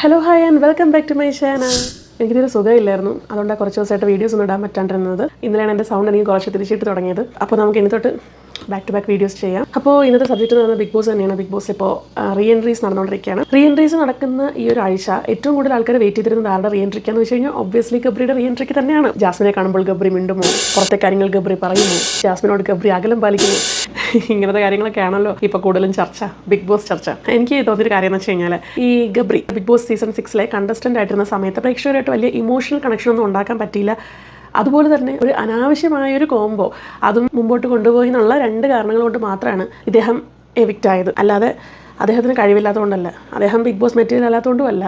Hello hi and welcome back to my channel തീരെ സുഖമില്ലായിരുന്നു. അതുകൊണ്ട് കുറച്ച് ദിവസമായിട്ട് വീഡിയോസ് ഒന്നും ഇടാൻ പറ്റാണ്ടിരുന്നത്. ഇന്നലെയാണ് എന്റെ സൗണ്ട് എനിക്ക് കുറച്ച് തിരിച്ചിട്ട് തുടങ്ങിയത്. അപ്പോൾ നമുക്ക് ഇനി തൊട്ട് ബാക്ക് ടു ബാക്ക് വീഡിയോസ് ചെയ്യാം. അപ്പോൾ ഇന്നത്തെ സബ്ജക്റ്റ് എന്ന് പറയുന്നത് ബിഗ് ബോസ് തന്നെയാണ്. ബിഗ് ബോസ് ഇപ്പോൾ റീ എൻട്രീസ് നടന്നുകൊണ്ടിരിക്കുകയാണ്. റീ എൻട്രീസ് നടക്കുന്ന ഈ ഒരു ആഴ്ച ഏറ്റവും കൂടുതൽ ആൾക്കാർ വെയിറ്റ് ചെയ്തിരുന്നത് ആരുടെ റീ എൻട്രിക്ക് എന്ന് വെച്ച് കഴിഞ്ഞാൽ ഒബ്വിയസ്ലി ഗബ്രിയുടെ റീ എൻട്രിക്ക് തന്നെയാണ്. ജാസ്മിനെ കാണുമ്പോൾ ഗബ്രി മിണ്ടുമോ? പുറത്തെ കാര്യങ്ങൾ ഗബ്രി പറയുമോ? ജാസ്മിനോട് ഗബ്രി അകലം പാലിക്കുമോ? ഇങ്ങനത്തെ കാര്യങ്ങളൊക്കെ ആണല്ലോ ഇപ്പോൾ കൂടുതലും ചർച്ച ബിഗ് ബോസ് ചർച്ച. എനിക്ക് തോന്നിയൊരു കാര്യം എന്ന് വെച്ച് കഴിഞ്ഞാൽ ഈ ഗബ്രി ബിഗ് ബോസ് സീസൺ സിക്സിലെ കണ്ടസ്റ്റന്റ് ആയിട്ടിരുന്ന സമയത്ത് പ്രേക്ഷകരായിട്ട് വലിയ ഇമോഷണൽ കണക്ഷൻ ഒന്നും ഉണ്ടാക്കാൻ പറ്റിയില്ല. അതുപോലെ തന്നെ ഒരു അനാവശ്യമായ ഒരു കോംബോ അതും മുമ്പോട്ട് കൊണ്ടുപോയി എന്നുള്ള രണ്ട് കാരണങ്ങൾ കൊണ്ട് മാത്രമാണ് ഇദ്ദേഹം എവിക്റ്റ് ആയത്. അല്ലാതെ അദ്ദേഹത്തിന് കഴിവില്ലാത്തതുകൊണ്ടല്ല. അദ്ദേഹം ബിഗ് ബോസ് മെറ്റീരിയൽ അല്ലാത്തതുകൊണ്ടും അല്ല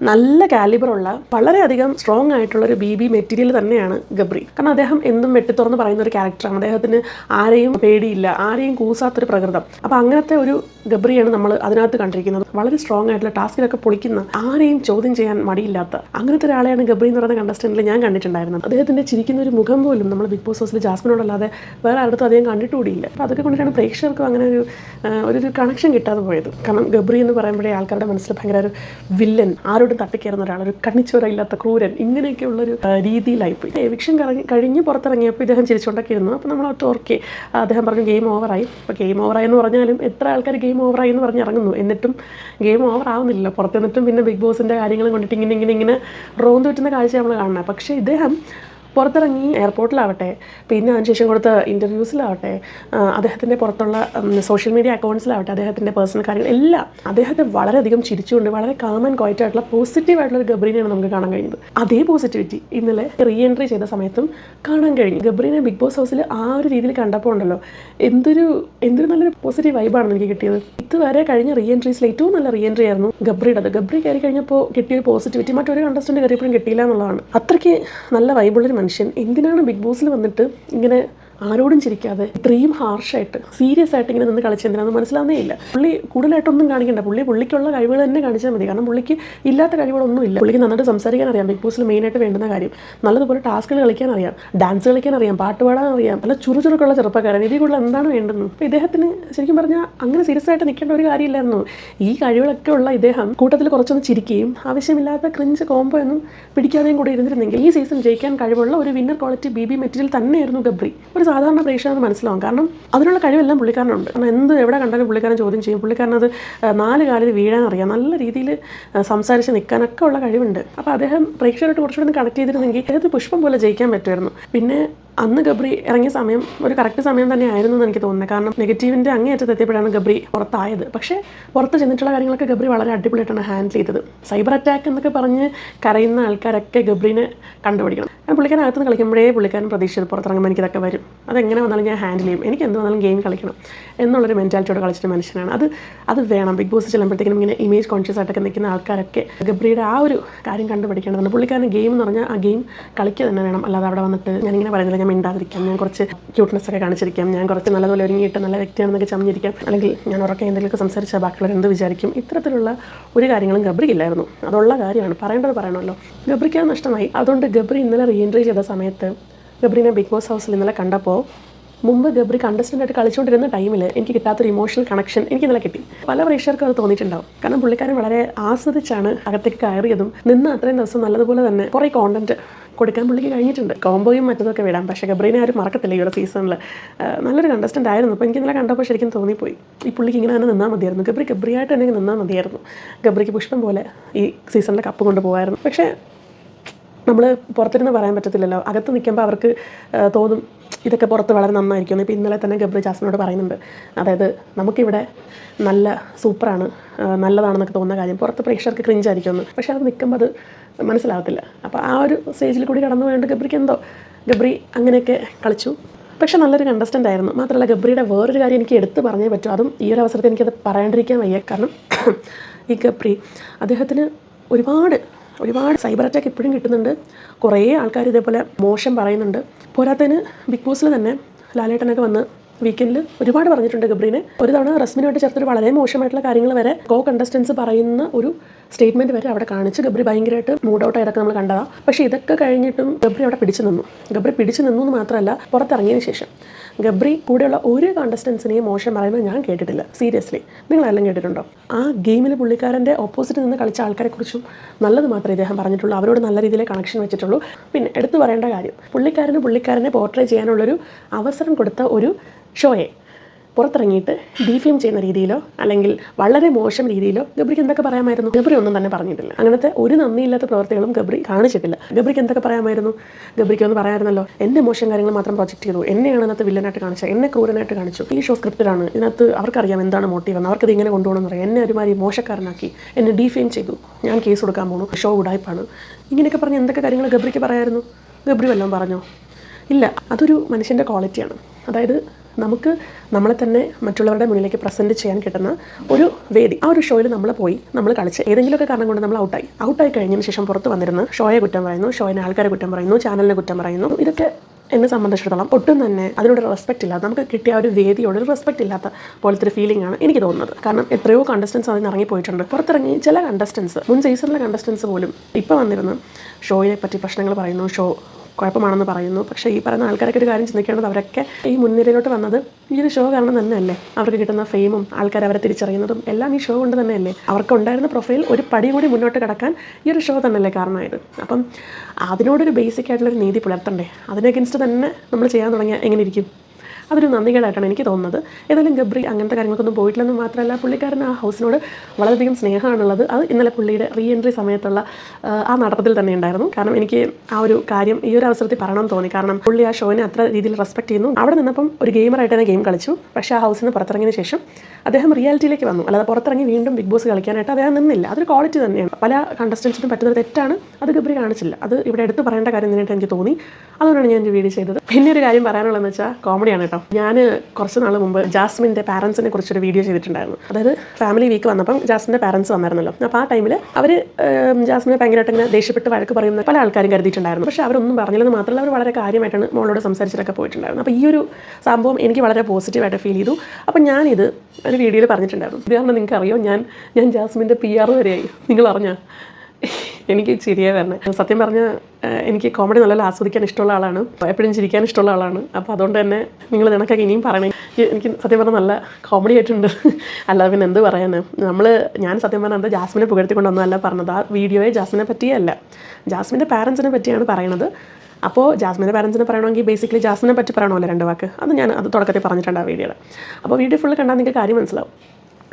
നല്ല കാലിബറുള്ള വളരെയധികം സ്ട്രോങ് ആയിട്ടുള്ള ഒരു ബി ബി മെറ്റീരിയൽ തന്നെയാണ് ഗബ്രി. കാരണം അദ്ദേഹം എന്നും വെട്ടിത്തുറന്ന് പറയുന്ന ഒരു ക്യാരക്ടറാണ് അദ്ദേഹത്തിന് ആരെയും പേടിയില്ല ആരെയും കൂസാത്തൊരു പ്രകൃതം. അപ്പോൾ അങ്ങനത്തെ ഒരു ഗബ്രിയാണ് നമ്മൾ അതിനകത്ത് കണ്ടിരിക്കുന്നത്. വളരെ സ്ട്രോങ് ആയിട്ടുള്ള ടാസ്കിലൊക്കെ പൊളിക്കുന്ന ആരെയും ചോദ്യം ചെയ്യാൻ മടിയില്ലാത്ത അങ്ങനത്തെ ഒരാളെയാണ് ഗബ്രി എന്ന് പറയുന്ന കണ്ടസ്റ്റന്റിൽ ഞാൻ കണ്ടിട്ടുണ്ടായിരുന്നത്. അദ്ദേഹത്തിന്റെ ചിരിക്കുന്ന ഒരു മുഖം പോലും നമ്മൾ ബിഗ് ബോസ് ഹൗസിൽ ജാസ്മിനോടല്ലാതെ വേറെ അടുത്തും അധികം കണ്ടിട്ടുകൂടിയില്ല. അപ്പോൾ അതൊക്കെ കൊണ്ടിട്ടാണ് പ്രേക്ഷകർക്കും അങ്ങനെ ഒരു ഒരു കണക്ഷൻ കിട്ടാതെ പോയത്. കാരണം ഗബ്രി എന്ന് പറയുമ്പോഴേ ആൾക്കാരുടെ മനസ്സിൽ ഭയങ്കര ഒരു വില്ലൻ ആരോടും തട്ടിക്കയറുന്ന ഒരാൾ ഒരു കണ്ണിച്ചോരയില്ലാത്ത ക്രൂരൻ ഇങ്ങനെയൊക്കെയുള്ളൊരു രീതിയിലായിപ്പോയി. എവിക്ഷൻ കഴിഞ്ഞ് പുറത്തിറങ്ങിയപ്പോൾ ഇദ്ദേഹം ചിരിച്ചുകൊണ്ടൊക്കെ ഇരുന്നു. അപ്പോൾ നമ്മൾ ഓർക്കെ. അദ്ദേഹം പറഞ്ഞു ഗെയിം ഓവറായി അപ്പോൾ ഗെയിം ഓവറായി എന്ന് പറഞ്ഞാലും എത്ര ആൾക്കാർ ഗെയിം ഓവറായി എന്ന് പറഞ്ഞ് ഇറങ്ങുന്നു. എന്നിട്ടും ഗെയിം ഓവർ ആവുന്നില്ല പുറത്ത് നിന്നിട്ടും പിന്നെ ബിഗ് ബോസിന്റെ കാര്യങ്ങളും കൊണ്ടിട്ട് ഇങ്ങനെ ഇങ്ങനെ ഇങ്ങനെ റോന്ത് പറ്റുന്ന കാഴ്ച നമ്മൾ കാണുന്നത്. പക്ഷേ ഇദ്ദേഹം പുറത്തിറങ്ങി എയർപോർട്ടിലാവട്ടെ പിന്നെ അതിനുശേഷം കൊടുത്ത ഇന്റർവ്യൂസിലാവട്ടെ അദ്ദേഹത്തിന്റെ പുറത്തുള്ള സോഷ്യൽ മീഡിയ അക്കൗണ്ട്സിലാവട്ടെ അദ്ദേഹത്തിന്റെ പേഴ്സണൽ കാര്യങ്ങൾ എല്ലാം അദ്ദേഹത്തെ വളരെയധികം ചിരിച്ചുകൊണ്ട് വളരെ കാം ആൻഡ് ക്വയറ്റ് ആയിട്ടുള്ള പോസിറ്റീവ് ആയിട്ടുള്ള ഒരു ഗബ്രീനെയാണ് നമുക്ക് കാണാൻ കഴിഞ്ഞത്. അതേ പോസിറ്റിവിറ്റി ഇന്നലെ റീ എൻട്രി ചെയ്ത സമയത്തും കാണാൻ കഴിഞ്ഞു. ഗബ്രീനെ ബിഗ് ബോസ് ഹൗസിൽ ആ ഒരു രീതിയിൽ കണ്ടപ്പോൾ ഉണ്ടല്ലോ എന്തൊരു എന്തൊരു നല്ലൊരു പോസിറ്റീവ് വൈബാണ് എനിക്ക് കിട്ടിയത്. ഇതുവരെ കഴിഞ്ഞ റീ എൻട്രീസിൽ ഏറ്റവും നല്ല റീ എൻട്രി ആയിരുന്നു ഗബ്രിയുടേത് ഗബ്രി കയറി കഴിഞ്ഞപ്പോൾ കിട്ടിയ ഒരു പോസിറ്റിവിറ്റി മറ്റൊരു കണ്ടസ്റ്റന്റ് കയറിയപ്പോഴും കിട്ടിയില്ല എന്നുള്ളതാണ്. അത്രയ്ക്ക് നല്ല വൈബുള്ളൊരു മനുഷ്യൻ എന്തിനാണ് ബിഗ് ബോസിൽ വന്നിട്ട് ഇങ്ങനെ ആരോടും ചിരിക്കാതെ ഇത്രയും ഹാർഷായിട്ട് സീരിയസ് ആയിട്ട് ഇങ്ങനെ നിന്ന് കളിച്ചെന്തിനാന്ന് മനസ്സിലാവുന്നേ ഇല്ല. പുള്ളി കൂടുതലായിട്ടൊന്നും കാണിക്കണ്ട. പുള്ളി പുള്ളിക്കുള്ള കഴിവുകൾ തന്നെ കാണിച്ചാൽ മതി. കാരണം പുള്ളിക്ക് ഇല്ലാത്ത കഴിവുകളൊന്നും ഇല്ല. പുള്ളിക്ക് നന്നായിട്ട് സംസാരിക്കാൻ അറിയാം. ബിഗ് ബോസിൽ മെയിനായിട്ട് വേണ്ടുന്ന കാര്യം. നല്ലതുപോലെ ടാസ്കുകൾ കളിക്കാൻ അറിയാം. ഡാൻസ് കളിക്കാൻ അറിയാം. പാട്ട് പാടാൻ അറിയാം. നല്ല ചുറുചുറുക്കുള്ള ചെറുപ്പക്കാരൻ ഇതിൽ കൂടുതൽ എന്താണ് വേണ്ടുന്നത് അപ്പോൾ ഇദ്ദേഹത്തിന് ശരിക്കും പറഞ്ഞാൽ അങ്ങനെ സീരിയസ് ആയിട്ട് നിൽക്കേണ്ട ഒരു കാര്യമില്ലായിരുന്നു. ഈ കഴിവുകളൊക്കെ ഉള്ള ഇദ്ദേഹം കൂട്ടത്തിൽ കുറച്ചൊന്ന് ചിരിക്കുകയും ആവശ്യമില്ലാത്ത ക്രിഞ്ച് കോംബോ ഒന്നും പിടിക്കാതെയും കൂടി ഇരുന്നിരുന്നെങ്കിൽ ഈ സീസൺ ജയിക്കാൻ കഴിവുള്ള ഒരു winner quality B B material തന്നെയായിരുന്നു ഗബ്രി. ഒരു സാധാരണ പ്രേക്ഷകർ മനസ്സിലാവും. കാരണം അതിനുള്ള കഴിവെല്ലാം പുള്ളിക്കാരനുണ്ട്. കാരണം എന്ത് എവിടെ കണ്ടാലും പുള്ളിക്കാരൻ ചോദ്യം ചെയ്യും. പുള്ളിക്കാരനത് നാല് കാലിൽ വീഴാൻ അറിയാം നല്ല രീതിയിൽ സംസാരിച്ച് നിൽക്കാനൊക്കെ ഉള്ള കഴിവുണ്ട്. അപ്പോൾ അദ്ദേഹം പ്രേക്ഷകരായിട്ട് കുറച്ചുകൂടി കണക്ട് ചെയ്തിരുന്നെങ്കിൽ അദ്ദേഹത്തിന് പുഷ്പം പോലെ ജയിക്കാൻ പറ്റുമായിരുന്നു. പിന്നെ അന്ന് ഗബ്രി ഇറങ്ങിയ സമയം ഒരു കറക്റ്റ് സമയം തന്നെ ആയിരുന്നു എന്ന് എനിക്ക് തോന്നുന്നത്. കാരണം നെഗറ്റീവിന്റെ അങ്ങേയറ്റത്ത് എത്തിയപ്പോഴാണ് ഗബ്രി പുറത്തായത്. പക്ഷേ പുറത്ത് ചെന്നിട്ടുള്ള കാര്യങ്ങളൊക്കെ ഗബ്രി വളരെ അടിപൊളിയായിട്ടാണ് ഹാൻഡിൽ ചെയ്തത്. സൈബർ അറ്റാക്ക് എന്നൊക്കെ പറഞ്ഞ് കരയുന്ന ആൾക്കാരൊക്കെ ഗബ്രീനെ കണ്ടുപിടിക്കണം. ഞാൻ പുള്ളിക്കാരൻ അകത്തുനിന്ന് കളിക്കുമ്പോഴേ പുള്ളിക്കാരൻ പ്രതീക്ഷിച്ചത് പുറത്തിറങ്ങുമ്പോൾ എനിക്കിതൊക്കെ വരും. അതെങ്ങനെ വന്നാലും ഞാൻ ഹാൻഡിൽ ചെയ്യും. എനിക്ക് എന്ത് വന്നാലും ഗെയിം കളിക്കണം എന്നുള്ളൊരു മെന്റാലിറ്റിയോട് കളിച്ചിട്ട് മനുഷ്യനാണ്. അത് അത് വേണം. ബിഗ് ബോസ് ചെല്ലുമ്പോഴത്തേക്കും ഇങ്ങനെ ഇമേജ് കോൺഷ്യസ് ആയിട്ടൊക്കെ നിൽക്കുന്ന ആൾക്കാരൊക്കെ ഗബ്രിയുടെ ആ ഒരു കാര്യം കണ്ടുപിടിക്കേണ്ടതാണ് പുള്ളിക്കാരൻ ഗെയിം എന്ന് പറഞ്ഞാൽ ആ ഗെയിം കളിക്കുക തന്നെ വേണം. അല്ലാതെ അവിടെ വന്നിട്ട് ഞാനിങ്ങനെ പറയുന്നില്ല. ഞാൻ മിണ്ടാതിരിക്കാം. ഞാൻ കുറച്ച് ക്യൂട്ട്നെസ് ഒക്കെ കാണിച്ചിരിക്കാം. ഞാൻ കുറച്ച് നല്ലതുപോലെ ഒരുങ്ങിയിട്ട് നല്ല വ്യക്തിയാണെന്നൊക്കെ ചമഞ്ഞിരിക്കാം. അല്ലെങ്കിൽ ഞാൻ ഉറക്കെ എന്തെങ്കിലുമൊക്കെ സംസാരിച്ചാൽ ബാക്കിയുള്ളവർ എന്ത് വിചാരിക്കും? ഇത്തരത്തിലുള്ള ഒരു കാര്യങ്ങളും ഗബ്രിക്കില്ലായിരുന്നു അതുള്ള കാര്യമാണ്. പറയേണ്ടത് പറയണമല്ലോ. ഗബ്രിക്ക് നഷ്ടമായി. അതുകൊണ്ട് ഗബ്രി ഇന്നലെ റീ എൻട്രി ചെയ്ത സമയത്ത് ഗബ്രിനെ ബിഗ് ബോസ് ഹൗസിൽ ഇന്നലെ കണ്ടപ്പോൾ മുമ്പ് ഗബ്രി ആയിട്ട് കളിച്ചുകൊണ്ടിരുന്ന ടൈമിൽ എനിക്ക് കിട്ടാത്തൊരു ഇമോഷണൽ കണക്ഷൻ എനിക്ക് ഇന്നലെ കിട്ടി. പല പ്രേക്ഷകർക്കും അത് തോന്നിയിട്ടുണ്ടാവും. കാരണം പുള്ളിക്കാരൻ വളരെ ആസ്വദിച്ചാണ് അകത്തേക്ക് കയറിയതും നിന്ന് അത്രയും ദിവസം നല്ലതുപോലെ തന്നെ കുറേ കോണ്ടന്റ് കൊടുക്കാൻ പുള്ളിക്ക് കഴിഞ്ഞിട്ടുണ്ട്. കോംബോയും മറ്റതൊക്കെ വിടാം. പക്ഷേ ഗബ്രീനെ ആരും മറക്കത്തില്ല ഈ ഒരു സീസണിൽ നല്ലൊരു കണ്ടസ്റ്റന്റ് ആയിരുന്നു. അപ്പോൾ എനിക്ക് ഇന്നലെ കണ്ടപ്പോൾ ശരിക്കും തോന്നിപ്പോയി. ഈ പുള്ളിക്ക് ഇങ്ങനെ തന്നെ നിന്നാൽ മതിയായിരുന്നു. ഗബ്രി ഗബ്രിയായിട്ട് തന്നെ നിന്നാൽ മതിയായിരുന്നു. ഗബ്രിക്ക് പുഷ്പം പോലെ ഈ സീസണിലെ കപ്പ് കൊണ്ടുപോകായിരുന്നു പക്ഷേ നമ്മൾ പുറത്തിരുന്ന് പറയാൻ പറ്റത്തില്ലല്ലോ. അകത്ത് നിൽക്കുമ്പോൾ അവർക്ക് തോന്നും ഇതൊക്കെ പുറത്ത് വളരെ നന്നായിരിക്കും. ഇപ്പോൾ ഇന്നലെ തന്നെ ഗബ്രി ജാസ്മിനോട് പറയുന്നുണ്ട്. അതായത് നമുക്കിവിടെ നല്ല സൂപ്പറാണ് നല്ലതാണെന്നൊക്കെ തോന്നുന്ന കാര്യം. പുറത്ത് പ്രേക്ഷകർക്ക് ക്രിഞ്ചായിരിക്കുമെന്ന് പക്ഷേ അത് നിൽക്കുമ്പോൾ അത് മനസ്സിലാവത്തില്ല. അപ്പോൾ ആ ഒരു സ്റ്റേജിൽ കൂടി കടന്നു പോയതുകൊണ്ട് ഗബ്രിക്ക് എന്തോ ഗബ്രി അങ്ങനെയൊക്കെ കളിച്ചു. പക്ഷേ നല്ലൊരു കണ്ടസ്റ്റന്റ് ആയിരുന്നു. മാത്രമല്ല ഗബ്രിയുടെ വേറൊരു കാര്യം എനിക്ക് എടുത്തു പറഞ്ഞേ പറ്റൂ. അതും ഈ ഒരു അവസരത്തിൽ എനിക്കത് പറയാണ്ടിരിക്കാൻ വയ്യ. കാരണം ഈ ഗബ്രി അദ്ദേഹത്തിന് ഒരുപാട് ഒരുപാട് സൈബർ അറ്റാക്ക് ഇപ്പോഴും കിട്ടുന്നുണ്ട്. കുറേ ആൾക്കാർ ഇതേപോലെ മോശം പറയുന്നുണ്ട്. പോരാത്തതിന് ബിഗ് ബോസിൽ തന്നെ ലാലേട്ടനൊക്കെ വന്ന് വീക്കെൻഡിൽ ഒരുപാട് പറഞ്ഞിട്ടുണ്ട് ഗബ്രീനെ. ഒരു തവണ റസ്മിനുമായിട്ട് ചേർത്തൊരു വളരെ മോശമായിട്ടുള്ള കാര്യങ്ങൾ വരെ കോ കണ്ടസ്റ്റൻസ് പറയുന്ന ഒരു സ്റ്റേറ്റ്മെന്റ് വരെ അവിടെ കാണിച്ച് ഗബ്രി ഭയങ്കരമായിട്ട് മൂഡ് ഔട്ട് ആയതൊക്കെ നമ്മൾ കണ്ടതാണ് പക്ഷേ ഇതൊക്കെ കഴിഞ്ഞിട്ടും ഗബ്രി അവിടെ പിടിച്ചു നിന്നു. ഗബ്രി പിടിച്ചു നിന്നു എന്ന് മാത്രമല്ല പുറത്തിറങ്ങിയതിന് ശേഷം. ഗബ്രി കൂടെയുള്ള ഒരു കണ്ടസ്റ്റൻസിനെയും മോശം പറയുന്നത് ഞാൻ കേട്ടിട്ടില്ല. സീരിയസ്ലി നിങ്ങളെല്ലാം കേട്ടിട്ടുണ്ടോ? ആ ഗെയിമിൽ പുള്ളിക്കാരന്റെ ഓപ്പോസിറ്റ് നിന്ന് കളിച്ച ആൾക്കാരെക്കുറിച്ചും നല്ലത് മാത്രമേ ഇദ്ദേഹം പറഞ്ഞിട്ടുള്ളൂ. അവരോട് നല്ല രീതിയിൽ കണക്ഷൻ വെച്ചിട്ടുള്ളൂ. പിന്നെ എടുത്തു പറയേണ്ട കാര്യം. പുള്ളിക്കാരന് പുള്ളിക്കാരനെ പോർട്രേ ചെയ്യാനുള്ളൊരു അവസരം കൊടുത്ത ഒരു ഷോയെ പുറത്തിറങ്ങിയിട്ട് ഡീഫെയിം ചെയ്യുന്ന രീതിയിലോ അല്ലെങ്കിൽ വളരെ മോശം രീതിയിലോ ഗബ്രിക്ക് എന്തൊക്കെ പറയാമായിരുന്നു? ഗബ്രി ഒന്നും തന്നെ പറഞ്ഞിട്ടില്ല. അങ്ങനത്തെ ഒരു നന്ദിയില്ലാത്ത പ്രവർത്തികളും ഗബ്രി കാണിച്ചിട്ടില്ല. ഗബ്രിക്ക് എന്തൊക്കെ പറയാമായിരുന്നു? ഗബ്രിക്ക് ഒന്ന് പറയാമായിരുന്നല്ലോ എന്റെ മോശം കാര്യങ്ങൾ മാത്രം പ്രൊജക്റ്റ് ചെയ്തു. എന്നെയാണ് അതിനകത്ത് വില്ലനായിട്ട് കാണിച്ചത്. എന്നെ ക്രൂരനായിട്ട് കാണിച്ചു. ഈ ഷോ സ്ക്രിപ്റ്റഡാണ് ഇതിനകത്ത് അവർക്കറിയാം എന്താണ് മോട്ടീവ് എന്ന്. അവർക്കത് ഇങ്ങനെ കൊണ്ടുപോകണമെന്ന് പറയാം എന്നെ ഒരുമാതിരി മോശക്കാരനാക്കി. എന്നെ ഡീഫെയിം ചെയ്തു. ഞാൻ കേസ് കൊടുക്കാൻ പോണു. ഷോ ഉടായ്പാണ്. ഇങ്ങനെയൊക്കെ പറഞ്ഞ് എന്തൊക്കെ കാര്യങ്ങൾ ഗബ്രിക്ക് പറയായിരുന്നു? ഗബ്രി വല്ലതും പറഞ്ഞോ? ഇല്ല. അതൊരു മനുഷ്യന്റെ ക്വാളിറ്റിയാണ് അതായത് നമുക്ക് നമ്മളെ തന്നെ മറ്റുള്ളവരുടെ മുന്നിലേക്ക് പ്രസന്റ് ചെയ്യാൻ കിട്ടുന്ന ഒരു വേദി. ആ ഒരു ഷോയിൽ നമ്മൾ പോയി നമ്മൾ കളിച്ച്. ഏതെങ്കിലുമൊക്കെ കാരണം കൊണ്ട് നമ്മൾ ഔട്ടായി ഔട്ടായി കഴിഞ്ഞതിന് ശേഷം പുറത്ത് വന്നിരുന്ന് ഷോയെ കുറ്റം പറയുന്നു ഷോയിനെ ആൾക്കാരെ കുറ്റം പറയുന്നു ചാനലിനെ കുറ്റം പറയുന്നു. ഇതൊക്കെ എന്നെ സംബന്ധിച്ചിടത്തോളം ഒട്ടും തന്നെ അതിനോട് റെസ്പെക്റ്റ് ഇല്ല നമുക്ക് കിട്ടിയ ഒരു വേദിയോട് ഒരു റെസ്പെക്റ്റ് ഇല്ലാത്ത പോലത്തെ ഒരു ഫീലിംഗ് ആണ് എനിക്ക് തോന്നുന്നത്. കാരണം എത്രയോ കണ്ടസ്റ്റൻസ് അതിന് ഇറങ്ങിപ്പോയിട്ടുണ്ട് പുറത്തിറങ്ങി ചില കണ്ടസ്റ്റൻസ് മുൻ സീസണിലെ കണ്ടസ്റ്റൻസ് പോലും ഇപ്പോൾ വന്നിരുന്ന് ഷോയെ പറ്റി പ്രശ്നങ്ങൾ പറയുന്നു ഷോ കുഴപ്പമാണെന്ന് പറയുന്നു. പക്ഷേ ഈ പറയുന്ന ആൾക്കാരൊക്കെ ഒരു കാര്യം ചിന്തിക്കേണ്ടത് അവരൊക്കെ ഈ മുൻനിരയിലോട്ട് വന്നത് ഈ ഒരു ഷോ കാരണം തന്നെയല്ലേ? അവർക്ക് കിട്ടുന്ന ഫെയിമും ആൾക്കാർ അവരെ തിരിച്ചറിയുന്നതും എല്ലാം ഈ ഷോ കൊണ്ട് തന്നെയല്ലേ? അവർക്ക് ഉണ്ടായിരുന്ന പ്രൊഫൈൽ ഒരു പടി കൂടി മുന്നോട്ട് കിടക്കാൻ ഈ ഒരു ഷോ തന്നെയല്ലേ കാരണമായത്? അപ്പം അതിനോടൊരു ബേസിക് ആയിട്ടുള്ളൊരു നീതി പുലർത്തണ്ടേ? അതിനെ അഗൻസ്റ്റ് തന്നെ നമ്മൾ ചെയ്യാൻ തുടങ്ങിയാൽ എങ്ങനെ ഇരിക്കും? അതൊരു നന്ദികേടായിട്ടാണ് എനിക്ക് തോന്നുന്നത്. ഏതായാലും ഗബ്രി അങ്ങനത്തെ കാര്യങ്ങൾക്കൊന്നും പോയിട്ടില്ലെന്ന് മാത്രമല്ല പുള്ളിക്കാരൻ ആ ഹൗസിനോട് വളരെയധികം സ്നേഹമാണുള്ളത്. അത് ഇന്നലെ പുള്ളിയുടെ റീ എൻട്രി സമയത്തുള്ള ആ, നടത്തത്തിൽ തന്നെ ഉണ്ടായിരുന്നു. കാരണം എനിക്ക് ആ ഒരു കാര്യം ഈ ഒരു അവസരത്തിൽ പറയണമെന്ന് തോന്നി. കാരണം പുള്ളി ആ ഷോനെ അത്ര രീതിയിൽ റെസ്പെക്ട് ചെയ്യുന്നു. അവിടെ നിന്നപ്പം ഒരു ഗെയിമറായിട്ട് തന്നെ ഗെയിം കളിച്ചു. പക്ഷേ ആ ഹൗസിൽ നിന്ന് പുറത്തിറങ്ങിയതിന് ശേഷം അദ്ദേഹം റിയാലിറ്റിയിലേക്ക് വന്നു. അല്ലാതെ പുറത്തിറങ്ങി വീണ്ടും ബിഗ് ബോസ് കളിക്കാനായിട്ട് അദ്ദേഹം നിന്നില്ല. അതൊരു ക്വാളിറ്റി തന്നെയാണ്. പല കണ്ടസ്റ്റൻസിനും പറ്റുന്നൊരു തെറ്റാണ്. അത് ഗബ്രി കാണിച്ചില്ല. അത് ഇവിടെ എടുത്ത് പറയേണ്ട കാര്യം തന്നെയായിട്ട് എനിക്ക് തോന്നി. അതുകൊണ്ടാണ് ഞാൻ എന്റെ വീഡിയോ ചെയ്തത്. പിന്നെ ഒരു കാര്യം പറയാനുള്ളതെന്ന് വെച്ചാൽ കോമഡിയാണ് കേട്ടോ. ഞാൻ കുറച്ച് നാൾ മുമ്പ് ജാസ്മിന്റെ പാരൻസിനെ കുറിച്ചൊരു വീഡിയോ ചെയ്തിട്ടുണ്ടായിരുന്നു. അതായത് ഫാമിലി വീക്ക് വന്നപ്പം ജാസ്മിന്റെ പാരൻസ് വന്നായിരുന്നല്ലോ. അപ്പോൾ ആ ടൈമിൽ അവർ ജാസ്മിനെ ഭയങ്കരമായിട്ട് ഇങ്ങനെ ദേഷ്യപ്പെട്ട് വഴക്ക് പറയുന്ന പല ആൾക്കാരും കരുതിയിട്ടുണ്ടായിരുന്നു. പക്ഷേ അവരൊന്നും പറഞ്ഞില്ലെന്ന് മാത്രമല്ല അവർ വളരെ കാര്യമായിട്ടാണ് മോളോട് സംസാരിച്ചിട്ടൊക്കെ പോയിട്ടുണ്ടായിരുന്നു അപ്പോൾ ഈ ഒരു സംഭവം എനിക്ക് വളരെ പോസിറ്റീവായിട്ട് ഫീൽ ചെയ്തു. അപ്പോൾ ഞാനിത് ഒരു വീഡിയോയിൽ പറഞ്ഞിട്ടുണ്ടായിരുന്നു. ഇത് കാരണം നിങ്ങൾക്ക് അറിയോ ഞാൻ ഞാൻ ജാസ്മിന്റെ പി ആർ വരെയായി. നിങ്ങൾ അറിഞ്ഞാൽ എനിക്ക് ചിരിയേ തന്നെ സത്യം പറഞ്ഞ എനിക്ക് കോമഡി നല്ല ആസ്വദിക്കാൻ ഇഷ്ടമുള്ള ആളാണ്. എപ്പോഴും ചിരിക്കാൻ ഇഷ്ടമുള്ള ആളാണ്. അപ്പോൾ അതുകൊണ്ട് തന്നെ നിങ്ങൾ നിനക്കൊക്കെ ഇനിയും പറയണേ. എനിക്ക് സത്യം പറഞ്ഞാൽ നല്ല കോമഡി ആയിട്ടുണ്ട്. അല്ലാതെ പിന്നെ എന്ത് പറയാൻ നമ്മൾ ഞാൻ സത്യം പറഞ്ഞാൽ എന്താ ജാസ്മിനെ പുകഴ്ത്തിക്കൊണ്ടൊന്നുമല്ല പറഞ്ഞത്. ആ വീഡിയോയെ ജാസ്മിനെ പറ്റിയല്ല. ജാസ്മിന്റെ പാരൻസിനെ പറ്റിയാണ് പറയണത്. അപ്പോൾ ജാസ്മിന്റെ പാരൻസിനെ പറയണമെങ്കിൽ ബേസിക്കലി ജാസ്മിനെ പറ്റി പറയണമല്ലോ രണ്ട് വാക്ക്. അത് ഞാൻ അത് തുടക്കത്തിൽ പറഞ്ഞിട്ടുണ്ട് ആ വീഡിയോയിൽ അപ്പോൾ വീഡിയോ ഫുള്ള് കണ്ടാൽ നിങ്ങൾക്ക് കാര്യം മനസ്സിലാവും.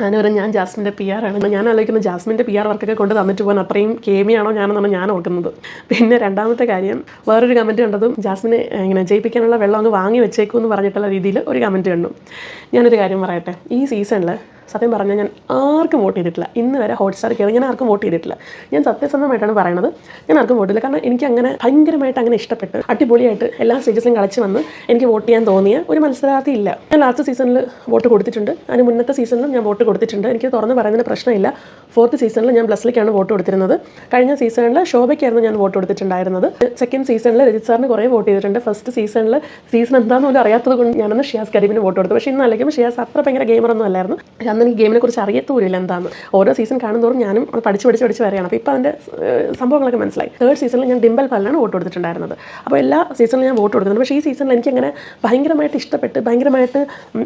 ഞാൻ വരെ ഞാൻ ജാസ്മിന്റെ പി ആർ ആണ്. ഞാൻ ആലോചിക്കുന്നത് ജാസ്മിന്റെ പി ആർ വർക്കൊക്കെ കൊണ്ട് തന്നിട്ട് പോകാൻ അത്രയും കേമിയാണോ ഞാനെന്നാണ് ഞാൻ ഓർക്കുന്നത്. പിന്നെ രണ്ടാമത്തെ കാര്യം വേറൊരു കമന്റ് കണ്ടതും ജാസ്മിനെ ഇങ്ങനെ ജയിപ്പിക്കാനുള്ള വെള്ളം അങ്ങ് വാങ്ങി വെച്ചേക്കും എന്ന് പറഞ്ഞിട്ടുള്ള രീതിയിൽ ഒരു കമന്റ് കണ്ടു. ഞാനൊരു കാര്യം പറയട്ടെ ഈ സീസണിൽ സത്യം പറഞ്ഞാൽ ഞാൻ ആർക്കും വോട്ട് ചെയ്തിട്ടില്ല. ഇന്ന് വരെ ഹോട്ട്സ്റ്റാർ കയറി ഞാൻ ആർക്കും വോട്ട് ചെയ്തിട്ടില്ല. ഞാൻ സത്യസന്ധമായിട്ടാണ് പറയുന്നത് ഞാൻ ആർക്കും വോട്ട് ചെയ്തില്ല കാരണം എനിക്ക് അങ്ങനെ ഭയങ്കരമായിട്ട് അങ്ങനെ ഇഷ്ടപ്പെട്ട് അടിപൊളിയായിട്ട് എല്ലാ സ്റ്റേജസിലും കളിച്ച് വന്ന് എനിക്ക് വോട്ട് ചെയ്യാൻ തോന്നിയ ഒരു മത്സരാർത്ഥി ഇല്ല. ഞാൻ ലാസ്റ്റ് സീസണിൽ വോട്ട് കൊടുത്തിട്ടുണ്ട്. അതിന് മുന്നത്തെ സീസണിലും ഞാൻ വോട്ട് കൊടുത്തിട്ടുണ്ട്. എനിക്ക് തുറന്ന് പറയുന്നതിന് പ്രശ്നമില്ല. ഫോർത്ത് സീസണിൽ ഞാൻ പ്ലസ്സിലേക്കാണ് വോട്ട് കൊടുത്തിരുന്നത്. കഴിഞ്ഞ സീസണിൽ ശോഭയ്ക്കായിരുന്നു ഞാൻ വോട്ട് കൊടുത്തിട്ടുണ്ടായിരുന്നത്. സെക്കൻഡ് സീസണിൽ രജിത് സാറിന് കുറേ വോട്ട് ചെയ്തിട്ടുണ്ട്. ഫസ്റ്റ് സീസണിൽ സീസൺ എന്താണെന്ന് പോലും അറിയാത്തത് കൊണ്ട് ഞാനൊന്ന് ഷിയാസ് കരീബിന് വോട്ട് കൊടുത്തു. പക്ഷേ ഇന്ന് ഷിയാസ് അത്ര ഭയങ്കര ഗെയിമറൊന്നും അല്ലായിരുന്നു. അന്ന് എനിക്ക് ഗെയിമിനെ കുറിച്ച് അറിയത്തൂരില്ല എന്താന്ന്. ഓരോ സീസൺ കാണുന്നതോറും ഞാനും അത് പഠിച്ച് പഠിച്ച് പഠിച്ച് വരികയാണ് അപ്പോൾ ഇപ്പോൾ അതിന്റെ സംഭവങ്ങളൊക്കെ മനസ്സിലായി. തേർഡ് സീസണിൽ ഞാൻ ഡിംബൽ പാലിനാണ് വോട്ട് കൊടുത്തിട്ടുണ്ടായിരുന്നത്. അപ്പോൾ എല്ലാ സീസണിലും ഞാൻ വോട്ട് കൊടുക്കുന്നുണ്ട് പക്ഷേ ഈ സീസണിൽ എനിക്കങ്ങനെ ഭയങ്കരമായിട്ട് ഇഷ്ടപ്പെട്ട് ഭയങ്കരമായിട്ട്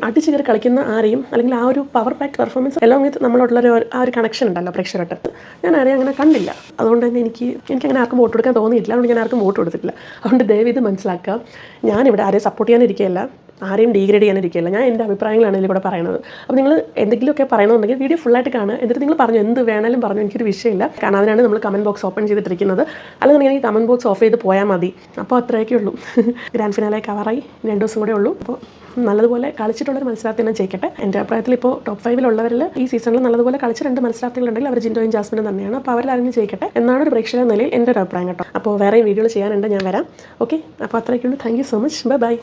അടിച്ചു കയറി കളിക്കുന്ന ആരെയും അല്ലെങ്കിൽ ആ ഒരു പവർ പാക്ക് പെർഫോമൻസ് എല്ലാം വിത്ത് നമ്മളോടുള്ള ഒരു ആ ഒരു കണക്ഷൻ ഉണ്ടല്ലോ പ്രേക്ഷകരായിട്ട് ഞാൻ ആരെയും അങ്ങനെ കണ്ടില്ല. അതുകൊണ്ട് തന്നെ എനിക്ക് എനിക്ക് അങ്ങനെ ആർക്കും വോട്ട് കൊടുക്കാൻ തോന്നിയിട്ടില്ല. അതുകൊണ്ട് ഞാൻ ആർക്കും വോട്ട് കൊടുത്തിട്ടില്ല. അതുകൊണ്ട് ദയവ് ഇത് മനസ്സിലാക്കുക. ഞാനിവിടെ ആരെയും സപ്പോർട്ട് ചെയ്യാനിരിക്കുകയല്ല. ആരെയും ഡീഗ്രേഡ് ചെയ്യാനിരിക്കുകയല്ല. ഞാൻ എന്റെ അഭിപ്രായങ്ങളാണ് ഇതിൽ കൂടെ പറയുന്നത് അപ്പോൾ നിങ്ങൾ എന്തെങ്കിലുമൊക്കെ പറയണമെന്നുണ്ടെങ്കിൽ വീഡിയോ ഫുള്ളായിട്ട് കാണുക. എന്നിട്ട് നിങ്ങൾ പറഞ്ഞു എന്ത് വേണമെങ്കിലും പറഞ്ഞു. എനിക്കൊരു വിഷയമില്ല. കാരണം അതിനാണ് നമ്മൾ കമന്റ് ബോക്സ് ഓപ്പൺ ചെയ്തിട്ടിരിക്കുന്നത്. അല്ലെന്നുണ്ടെങ്കിൽ കമന്റ് ബോക്സ് ഓഫ് ചെയ്ത് പോയാൽ മതി. അപ്പോൾ അത്രയൊക്കെ ഉള്ളൂ. ഗ്രാൻഡ് ഫിനാലെ കവറായി രണ്ട് ദിവസം കൂടെ ഉള്ളൂ. അപ്പോൾ നല്ലതുപോലെ കളിച്ചിട്ടുള്ളൊരു മത്സരാർത്ഥി തന്നെ ജയിക്കട്ടെ. എന്റെ അഭിപ്രായത്തിൽ ഇപ്പോൾ ടോപ്പ് ഫൈവിലുള്ളവരിൽ ഈ സീസണിൽ നല്ലതുപോലെ കളിച്ച രണ്ട് മത്സരാർത്ഥികളുണ്ടെങ്കിൽ അവർ ജിൻഡോയും ജാസ്മിനും തന്നെയാണ്. അപ്പോൾ അവരിൽ ആരെങ്കിലും ജയിക്കട്ടെ. എന്നാണ് ഒരു പ്രേക്ഷക നിലയിൽ എന്റെ ഒരു അഭിപ്രായം കേട്ടോ. അപ്പോൾ വേറെ വീഡിയോകൾ ചെയ്യാനുണ്ട് ഞാൻ വരാം. ഓക്കെ അപ്പോൾ അത്രയ്ക്കുള്ളൂ thank you so much bye bye